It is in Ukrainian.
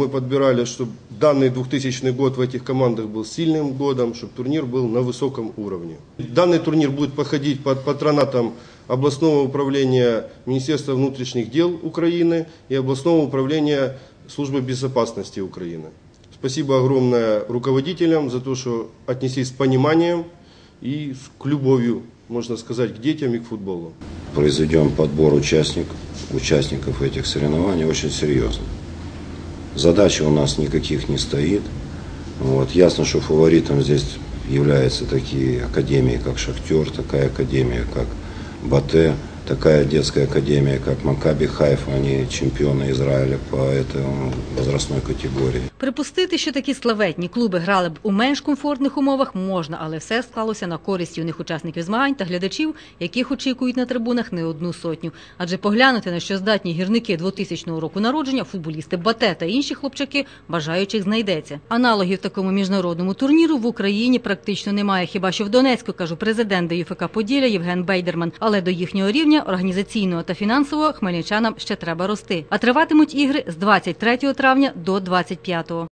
Мы подбирали, чтобы данный 2000 год в этих командах был сильным годом, чтобы турнир был на высоком уровне. Данный турнир будет проходить под патронатом областного управления Министерства внутренних дел Украины и областного управления Службы безопасности Украины. Спасибо огромное руководителям за то, что отнеслись с пониманием и с- любовью, можно сказать, к детям и к футболу. произведем подбор участник, участников этих соревнований очень серьезно. Задачи у нас никаких не стоит. Вот. Ясно, что фаворитом здесь являются такие академии, как Шахтер, такая академия, как Батэ, такая детская академия, как Макаби Хайфа, они чемпионы Израиля по этой возрастной категории. Припустити, що такі славетні клуби грали б у менш комфортних умовах, можна, але все склалося на користь юних учасників змагань та глядачів, яких очікують на трибунах не одну сотню. Адже поглянути на що здатні гірники 2000 року народження, футболісти Бате та інші хлопчаки бажаючих знайдеться. Аналогів такому міжнародному турніру в Україні практично немає. Хіба що в Донецьку каже президент ДЮФК Поділля Євген Бейдерман. Але до їхнього рівня організаційного та фінансового хмельничанам ще треба рости. А триватимуть ігри з 23 травня до 25.